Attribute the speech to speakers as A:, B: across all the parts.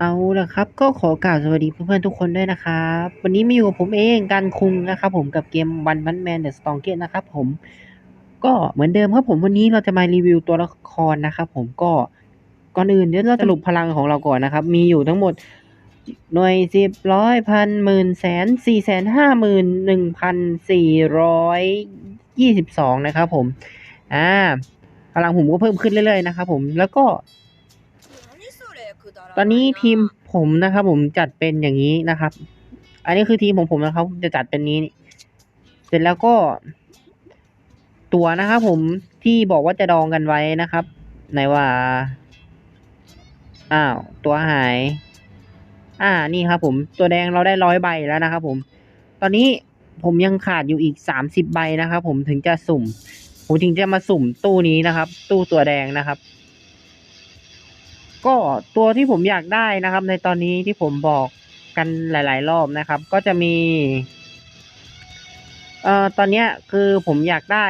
A: เอาละครับก็ขอกล่าวสวัสดีเพื่อนๆทุกคนด้วยนะครับ วันนี้มาอยู่กับผมเองการคุงนะครับผมกับเกม One Punch Man The Strong Gate นะครับผมก็เหมือนเดิมครับผมวันนี้เราจะมารีวิวตัวละครนะครับผมก็ก่อนอื่นเดี๋ยวเราสรุปพลังของเราก่อนนะครับ มีอยู่ทั้งหมดหน่วยสิบร้อยพันหมื่นแสนสี่แสนห้าหมื่นหนึ่งพันสี่ร้อยยี่สิบสองนะครับผมอ่าพลังผมก็เพิ่มขึ้นเรื่อยๆนะครับผมแล้วก็ ตอนนี้ทีมผมนะครับ ผมจัดเป็นอย่างนี้นะครับ อันนี้คือทีมของผมนะครับ จะจัดเป็นนี้เสร็จแล้วก็ ตัวนะครับผมที่บอกว่าจะดองกันไว้นะครับไหนว่า อ้าว ตัวหาย อ่านี่ครับ ผมตัวแดงเราได้ร้อยใบแล้วนะครับ ผม ตอนนี้ผมยังขาดอยู่อีกสามสิบใบนะครับ ผมถึงจะสุ่ม ผมถึงจะมาสุ่มตู้นี้นะครับ ตู้ตัวแดงนะครับ ก็ตัวที่ผมอยากได้นะครับ ในตอนนี้ที่ผมบอกกันหลาย ๆ รอบนะครับ ก็จะมีเอ่อตอนเนี้ยคือผมอยากได้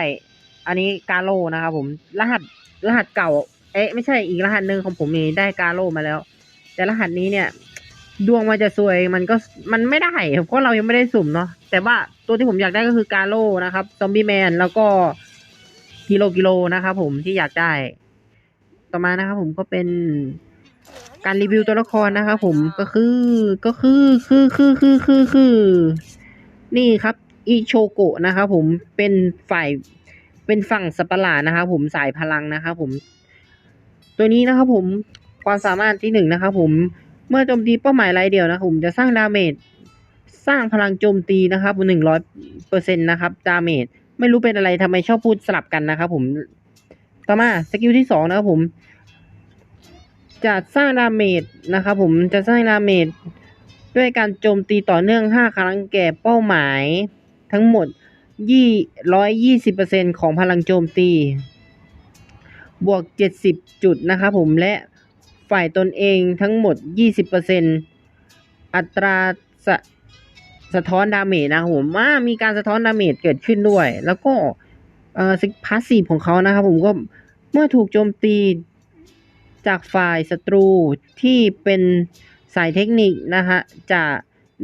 A: อันนี้กาโลนะครับ ผมรหัสรหัสเก่า เอ๊ะไม่ใช่อีกรหัสหนึ่งของผมนี่ได้กาโลมาแล้ว แต่รหัสนี้เนี่ย ดวงมันจะซวยมันก็มันไม่ได้เพราะเรายังไม่ได้สุ่มเนาะแต่ว่าตัวที่ผมอยากได้ก็คือกาโลนะครับซอมบี้แมนแล้วก็กิโลกิโลนะครับผมที่อยากได้ ต่อมานะครับผมก็เป็น การรีวิวตัวละครนะครับผมก็คือก็คือคือคือคือคือคือ นี่ครับอิโชโกะนะครับผมเป็นฝ่ายเป็นฝั่งสัตว์ประหลาดนะครับผมสายพลังนะครับผม ตัวนี้นะครับผมความสามารถที่หนึ่งนะครับผมเมื่อโจมตีเป้าหมายรายเดียวนะครับผมจะสร้างดาเมจสร้างพลังโจมตีนะครับหนึ่งร้อยเปอร์เซ็นต์นะครับดาเมจไม่รู้เป็นอะไรทำไมชอบพูดสลับกันนะครับผมต่อมาสกิลที่สองนะครับผม จะสร้างดาเมจนะครับผมจะสร้างดาเมจด้วยการโจมตีต่อเนื่องห้าครั้งแก่เป้าหมายทั้งหมดยี่ร้อยยี่สิบเปอร์เซ็นของพลังโจมตี บวกเจ็ดสิบจุดนะครับผมและฝ่ายตนเองทั้งหมดยี่สิบเปอร์เซ็นอัตราสะสะท้อนดาเมจนะครับผมว่ามีการสะท้อนดาเมจเกิดขึ้นด้วย แล้วก็เอ่อพาสซีฟของเขานะครับผมก็เมื่อถูกโจมตี จากฝ่ายศัตรูที่เป็นสายเทคนิคนะฮะจะ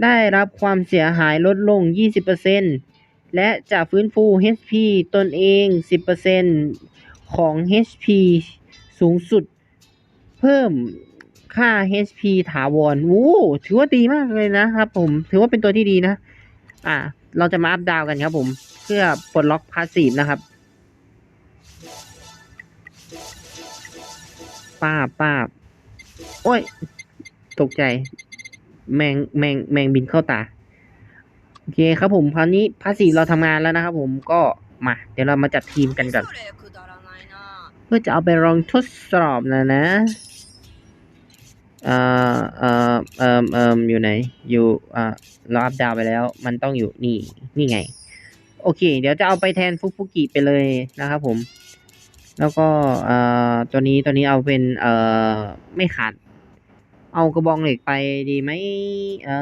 A: ได้รับความเสียหายลดลง 20%และจะฟื้นฟู HP ตนเอง 10%ของ HP สูงสุด เพิ่มค่า HP ถาวรวู้ถือว่าดีมากเลยนะครับผม ถือว่าเป็นตัวที่ดีนะ อ่า เราจะมาอัพดาวกันครับผม เพื่อปลดล็อกพาสซีฟนะครับ ป้าป้าโอ้ย ตกใจ แมงแมงแมงบินเข้าตา โอเคครับผมคราวนี้พาสีเราทำงานแล้วนะครับผมก็มา เดี๋ยวเรามาจัดทีมกันก่อนเพื่อจะเอาไปลองทดสอบนะนะเอ่อเอ่อเอ่อเอ่ออยู่ไหน อยู่อ่าเราอัพดาวไปแล้ว มันต้องอยู่นี่นี่ไง โอเค เดี๋ยวจะเอาไปแทนฟุกุกิไปเลยนะครับผม แล้วก็เอ่อตัวนี้ตัวนี้เอาเป็นเอ่อไม่ขาด เอากระบองเหล็กไปดีไหมเอ่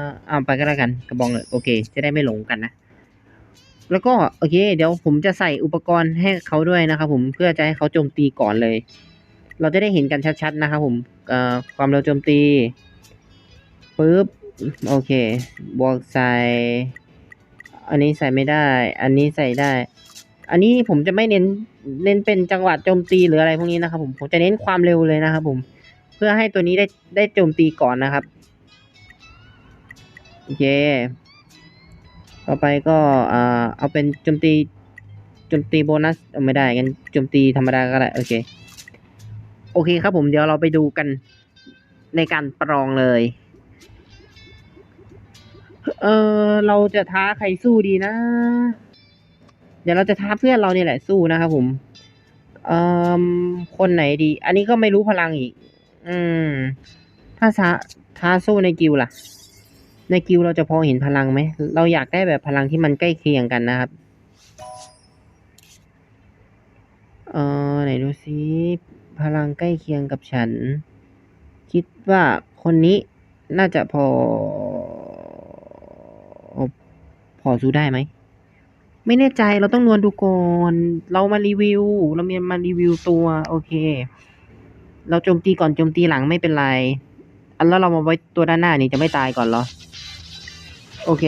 A: อเอาไปก็แล้วกันกระบองเหล็กโอเค จะได้ไม่หลงกันนะแล้วก็โอเค เดี๋ยวผมจะใส่อุปกรณ์ให้เขาด้วยนะครับผมเพื่อจะให้เขาโจมตีก่อนเลย เราจะได้เห็นกันชัดๆนะครับผมเอ่อความเร็วโจมตีปึ๊บโอเคบวกใส่ อันนี้ใส่ไม่ได้ อันนี้ใส่ได้ อันนี้ผมจะไม่เน้นเน้นเป็นจังหวะโจมตีหรืออะไรพวกนี้นะครับ ผมผมจะเน้นความเร็วเลยนะครับ ผมเพื่อให้ตัวนี้ได้ได้โจมตีก่อนนะครับโอเคต่อไปก็อ่าเอาเป็นโจมตีโจมตีโบนัสไม่ได้งั้นโจมตีธรรมดาก็ได้โอเค โอเคครับผมเดี๋ยวเราไปดูกันในการประลองเลย เออเราจะท้าใครสู้ดีนะ เดี๋ยวเราจะท้าเพื่อนเราเนี่ยแหละสู้นะครับผมเอ่อคนไหนดี อันนี้ก็ไม่รู้พลังอีก อืม ถ้าท้าท้าสู้ในกิวล่ะ ในกิวเราจะพอเห็นพลังไหม เราอยากได้แบบพลังที่มันใกล้เคียงกันนะครับ เอ่อไหนดูซิพลังใกล้เคียงกับฉัน คิดว่าคนนี้น่าจะพอ พอสู้ได้ไหม ไม่แน่ใจเราต้องนวลดูก่อนเรามารีวิว เรามีมารีวิวตัว โอเค เราโจมตีก่อนโจมตีหลังไม่เป็นไร อันแล้วเรามาไว้ตัวด้านหน้านี้จะไม่ตายก่อนเหรอ โอเค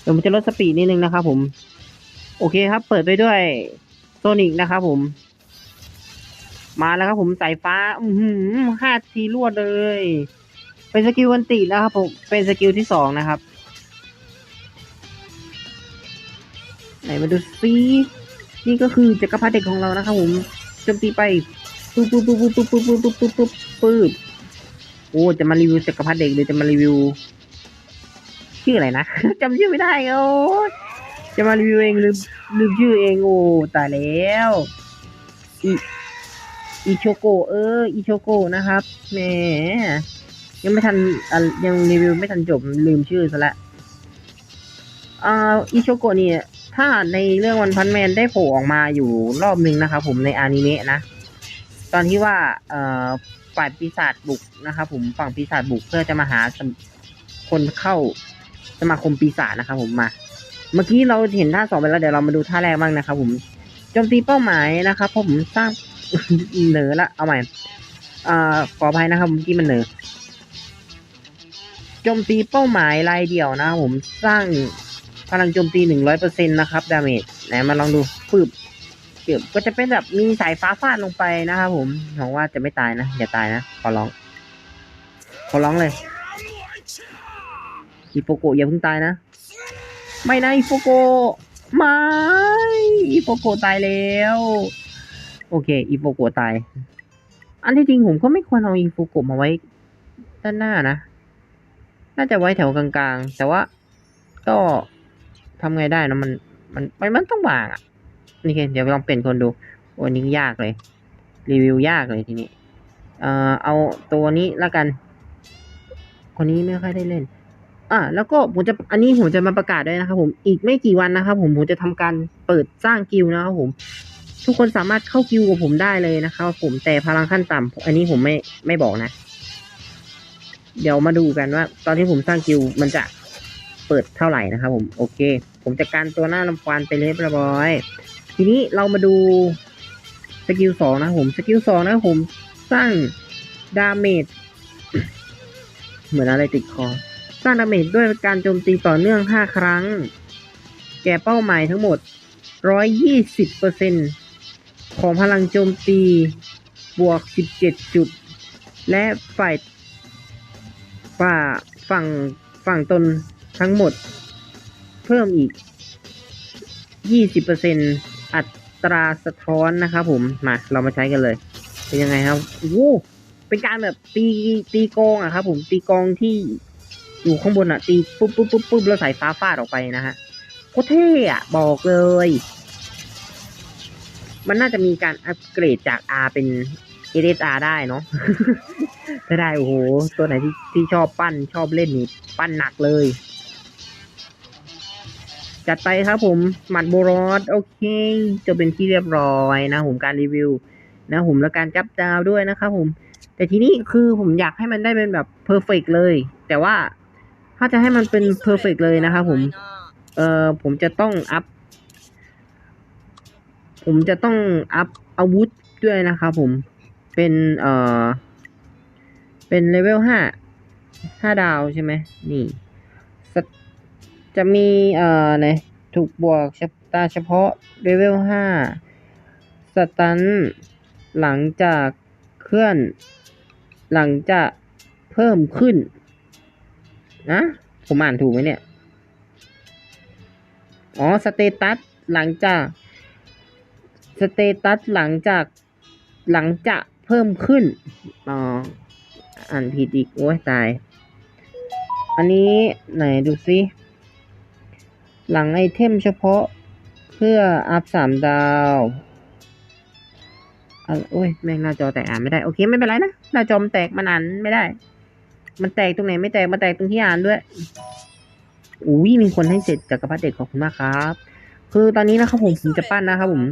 A: เดี๋ยวผมจะลดสปีดนิดนึงนะครับผม โอเคครับ เปิดไปด้วยโซนิกนะครับผม มาแล้วครับผมสายฟ้า อืห้าทีรวดเลย เป็นสกิลวันตินะครับผม เป็นสกิลที่สองนะครับ มาดูซินี่ก็คือจักรพรรดิเด็กของเรานะครับผมโจมตีไปปุ๊บปุ๊บปุ๊บปุ๊บปุ๊บปุ๊บปุ๊บปุ๊บปุ๊บปุ๊บโอ้จะมารีวิวจักรพรรดิเด็กหรือจะมารีวิว ชื่ออะไรนะจำชื่อไม่ได้โอ้จะมารีวิวเองลืมลืมชื่อเองโอ้ตายแล้วอีอีโชโกเอออีโชโกนะครับแหมยังไม่ทันยังรีวิวไม่ทันจบลืมชื่อซะละอ่าอีโชโกเนี่ย ถ้าในเรื่องวันพันแมนได้โผล่ออกมาอยู่รอบนึงนะครับผมในอนิเมะนะ ตอนที่ว่าเอ่อฝ่ายปีศาจบุกนะครับผมฝั่งปีศาจบุกเพื่อจะมาหาคนเข้าสมาคมปีศาจนะครับผมมา เมื่อกี้เราเห็นท่าสองไปแล้วเดี๋ยวเรามาดูท่าแรกบ้างนะครับผมโจมตีเป้าหมายนะครับเพราะผมสร้างเหนือละเอาใหม่อ่าขออภัยนะครับเมื่อกี้มันเหนือโจมตีเป้าหมายรายเดี่ยวนะครับผมสร้าง พลังโจมตีหนึ่งร้อยเปอร์เซ็นต์นะครับ ดาเมจไหนมาลองดูปืบเกือบก็จะเป็นแบบมีสายฟ้าฟาดลงไปนะครับผมหวังว่าจะไม่ตายนะ อย่าตายนะ ขอร้อง ขอร้องเลยอีโปโกะอย่าเพิ่งตายนะ ไม่นะอีโปโกะไม่อีโปโกะตายแล้ว โอเคอีโปโกะตาย อันที่จริงผมก็ไม่ควรเอาอีโปโกะมาไว้ด้านหน้านะ น่าจะไว้แถวกลางๆ แต่ว่าก็ ทำไงได้นะมันมันมันมันต้องวางอะ นี่เดี๋ยวลองเปลี่ยนคนดูโอ้ยนี่ยากเลย รีวิวยากเลยทีนี้ เอ่อเอาตัวนี้ละกัน คนนี้ไม่ค่อยได้เล่น อะแล้วก็ผมจะอันนี้ผมจะมาประกาศด้วยนะครับผมอีกไม่กี่วันนะครับผมผมจะทำการเปิดสร้างกิลนะครับผมทุกคนสามารถเข้ากิลด์กับผมได้เลยนะครับผมแต่พลังขั้นต่ำอันนี้ผมไม่ไม่บอกนะ เดี๋ยวมาดูกันว่า ตอนที่ผมสร้างกิลด์มันจะ เปิดเท่าไหร่นะครับผมโอเค ผมจัดการตัวหน้าลำควานไปเรียบร้อย ทีนี้เรามาดูสกิลสองนะผมสกิลสองนะผมสร้างดาเมจเหมือนอะไรติดคอ สร้างดาเมจด้วยการโจมตีต่อเนื่อง 5 ครั้ง แก่เป้าหมายทั้งหมด 120%ของพลังโจมตีบวก 17 จุด และฝ่ายฝ่าฝั่งฝั่งตน ทั้งหมด เพิ่มอีก 20%อัตราสะท้อนนะครับผมมาเรามาใช้กันเลย เป็นยังไงครับโอ้เป็นการแบบตีตีกองอะครับผมตีกองที่อยู่ข้างบนอะตีปุ๊บปุ๊บปุ๊บปุ๊บแล้วสายฟ้าฟาดออกไปนะฮะโคตรเท่อะบอกเลย มันน่าจะมีการอัปเกรดจาก R เป็น SSR ได้เนาะถ้าได้โอ้โห ตัวไหนที่ที่ชอบปั้นชอบเล่นนี่ปั้นหนักเลย จัดไปครับผมหมัดโบรอดโอเคจะเป็นที่เรียบร้อยนะผมการรีวิว นะผมแล้วการจับดาวด้วยนะครับผม แต่ทีนี้คือผมอยากให้มันได้เป็นแบบเพอร์เฟกเลย แต่ว่าถ้าจะให้มันเป็นเพอร์เฟกเลยนะครับผม เอ่อผมจะต้องอัพ ผมจะต้องอัพอาวุธด้วยนะครับผมเป็นเอ่อเป็นเลเวลห้าห้าดาวใช่ไหมนี่ จะมีเอ่อไหนถูกบวกเฉพตาเฉพาะเลเวลห้าสตันหลังจากเคลื่อน หลังจากเพิ่มขึ้น นะ ผมอ่านถูกไหมเนี่ย อ๋อ สเตตัสหลังจาก สเตตัสหลังจากหลังจะเพิ่มขึ้น อ๋อ อ่านผิดอีก โอ้ยตาย อันนี้ไหนดูซิ หลังไอเทมเฉพาะเพื่ออัพสามดาวอโอ้ยแม่งหน้าจอแตกอ่านไม่ได้ โอเคไม่เป็นไรนะ หน้าจอมแตกมันอ่านไม่ได้ มันแตกตรงไหนไม่แตกมาแตกตรงที่อ่านด้วยอุ้ยมีคนให้เสร็จจักรพรรดิเด็กขอบคุณมากครับ คือตอนนี้นะครับผมผมจะปั้นนะครับผม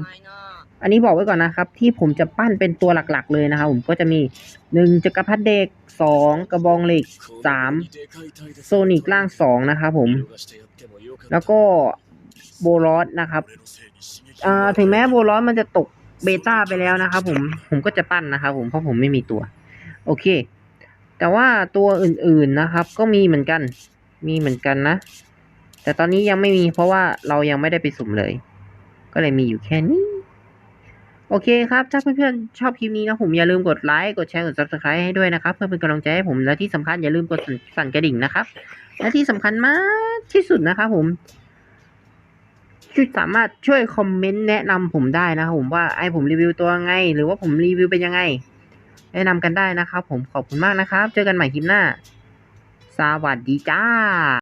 A: อันนี้บอกไว้ก่อนนะครับ ที่ผมจะปั้นเป็นตัวหลักๆ เลยนะครับผมก็จะมีหนึ่งจักรพรรดิเด็กสองกระบองเหล็กสามโซนิกล่างสองนะครับผม แล้วก็โบลอสนะครับอ่าถึงแม้โบลอสมันจะตกเบต้าไปแล้วนะครับผมผมก็จะปั้นนะครับผมเพราะผมไม่มีตัว โอเค แต่ว่าตัวอื่นๆนะครับ ก็มีเหมือนกัน มีเหมือนกันนะ แต่ตอนนี้ยังไม่มีเพราะว่าเรายังไม่ได้ไปสุ่มเลย ก็เลยมีอยู่แค่นี้ โอเคครับ ถ้าเพื่อนๆ ชอบคลิปนี้นะผมอย่าลืมกดไลค์ กดแชร์ กด subscribe ให้ด้วยนะครับ เพื่อเป็นกำลังใจให้ผมและที่สำคัญอย่าลืมกดสั่นกระดิ่งนะครับ และที่สำคัญมากที่สุดนะครับผมช่วยสามารถช่วยคอมเมนต์แนะนำผมได้นะครับผมว่าไอ้ผมรีวิวตัวไง หรือว่าผมรีวิวเป็นยังไง แนะนำกันได้นะครับผมขอบคุณมากนะครับ เจอกันใหม่คลิปหน้า สวัสดีจ้า